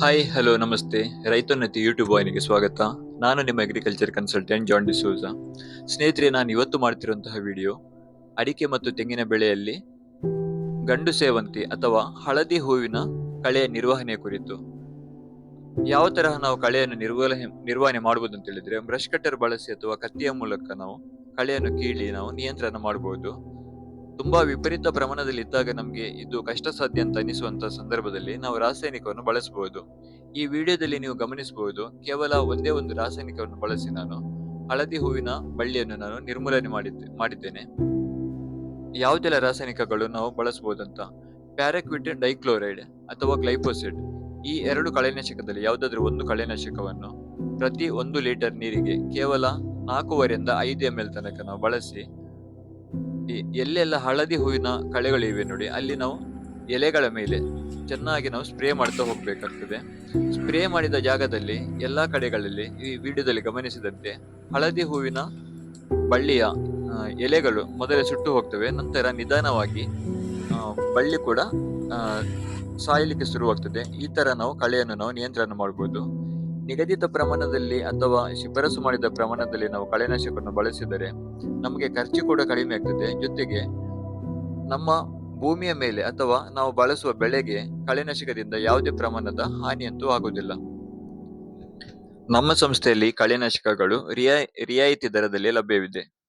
Hi hello ನಮಸ್ತೆ. ರೈತೋನ್ನತಿ YouTube ವಾಹಿನಿಗೆ ಸ್ವಾಗತ. ನಾನು ನಿಮ್ಮ ಅಗ್ರಿಕಲ್ಚರ್ ಕನ್ಸಲ್ಟೆಂಟ್ ಜಾನ್ ಡಿಸೋಜ ಸ್ನೇಹಿತರೆ, ನಾನು ಇವತ್ತು ಮಾಡ್ತಿರುವಂತಹ ವಿಡಿಯೋ ಅಡಿಕೆ ಮತ್ತು ತೆಂಗಿನ ಬೆಳೆಯಲ್ಲಿ ಗಂಡು ಸೇವಂತಿ ಅಥವಾ ಹಳದಿ ಹೂವಿನ ಕಳೆಯ ನಿರ್ವಹಣೆ ಕುರಿತು. ಯಾವ ತರಹ ನಾವು ಕಳೆಯನ್ನು ನಿರ್ವಹಣೆ ನಿರ್ವಹಣೆ ಮಾಡಬಹುದು ಅಂತ ಹೇಳಿದ್ರೆ ಬ್ರಷ್ ಕಟ್ಟರ್ ಬಳಸಿ ಅಥವಾ ಕತ್ತಿಯ ಮೂಲಕ ನಾವು ಕಳೆಯನ್ನು ಕೀಳಿ ನಾವು ನಿಯಂತ್ರಣ ಮಾಡಬಹುದು ತುಂಬಾ ವಿಪರೀತ ಪ್ರಮಾಣದಲ್ಲಿ ಇದ್ದಾಗ ನಮಗೆ ಇದು ಕಷ್ಟ ಸಾಧ್ಯ ಅಂತ ಅನಿಸುವಂತ ಸಂದರ್ಭದಲ್ಲಿ ನಾವು ರಾಸಾಯನಿಕವನ್ನು ಬಳಸಬಹುದು ಈ ವಿಡಿಯೋದಲ್ಲಿ ನೀವು ಗಮನಿಸಬಹುದು ಕೇವಲ ಒಂದೇ ಒಂದು ರಾಸಾಯನಿಕವನ್ನು ಬಳಸಿ ನಾನು ಹಳದಿ ಹೂವಿನ ಬಳ್ಳಿಯನ್ನು ನಾನು ನಿರ್ಮೂಲನೆ ಮಾಡಿದ್ದೆ, ಮಾಡಿದ್ದೇನೆ. ಯಾವುದೆಲ್ಲ ರಾಸಾಯನಿಕಗಳು ನಾವು ಬಳಸಬಹುದಂತ ಪ್ಯಾರಾಕ್ವಿಟ್ ಡೈಕ್ಲೋರೈಡ್ ಅಥವಾ ಗ್ಲೈಫೋಸೈಡ್ ಈ ಎರಡು ಕಳೆನಾಶಕದಲ್ಲಿ ಯಾವುದಾದ್ರೂ ಒಂದು ಕಳೆನಾಶಕವನ್ನು ಪ್ರತಿ ಒಂದು ಲೀಟರ್ ನೀರಿಗೆ ಕೇವಲ ನಾಲ್ಕೂವರೆಯಿಂದ ಐದು ಎಂ ಎಲ್ ತನಕ ನಾವು ಬಳಸಿ ಎಲ್ಲೆಲ್ಲ ಹಳದಿ ಹೂವಿನ ಕಳೆಗಳಿವೆ ನೋಡಿ. ಅಲ್ಲಿ ನಾವು ಎಲೆಗಳ ಮೇಲೆ ಚೆನ್ನಾಗಿ ನಾವು ಸ್ಪ್ರೇ ಮಾಡ್ತಾ ಹೋಗಬೇಕಾಗ್ತದೆ. ಸ್ಪ್ರೇ ಮಾಡಿದ ಜಾಗದಲ್ಲಿ ಎಲ್ಲಾ ಕಡೆಗಳಲ್ಲಿ ಈ ವಿಡಿಯೋದಲ್ಲಿ ಗಮನಿಸಿದಂತೆ ಹಳದಿ ಹೂವಿನ ಬಳ್ಳಿಯ ಎಲೆಗಳು ಮೊದಲೇ ಸುಟ್ಟು ಹೋಗ್ತವೆ. ನಂತರ ನಿಧಾನವಾಗಿ ಬಳ್ಳಿ ಕೂಡ ಸಾಯಲಿಕ್ಕೆ ಶುರುವಾಗ್ತದೆ. ಈ ಥರ ನಾವು ಕಳೆಯನ್ನು ನಾವು ನಿಯಂತ್ರಣ ಮಾಡಬಹುದು ನಿಗದಿತ ಪ್ರಮಾಣದಲ್ಲಿ ಅಥವಾ ಶಿಫಾರಸು ಮಾಡಿದ ಪ್ರಮಾಣದಲ್ಲಿ ನಾವು ಕಳೆನಾಶಕವನ್ನು ಬಳಸಿದರೆ ನಮಗೆ ಖರ್ಚು ಕೂಡ ಕಡಿಮೆ ಆಗ್ತದೆ. ಜೊತೆಗೆ ನಮ್ಮ ಭೂಮಿಯ ಮೇಲೆ ಅಥವಾ ನಾವು ಬಳಸುವ ಬೆಳೆಗೆ ಕಳೆನಾಶಕದಿಂದ ಯಾವುದೇ ಪ್ರಮಾಣದ ಹಾನಿಯಂತೂ ಆಗುವುದಿಲ್ಲ. ನಮ್ಮ ಸಂಸ್ಥೆಯಲ್ಲಿ ಕಳೆನಾಶಕಗಳು ರಿಯಾ, ರಿಯಾಯಿತಿ ದರದಲ್ಲಿ ಲಭ್ಯವಿದೆ.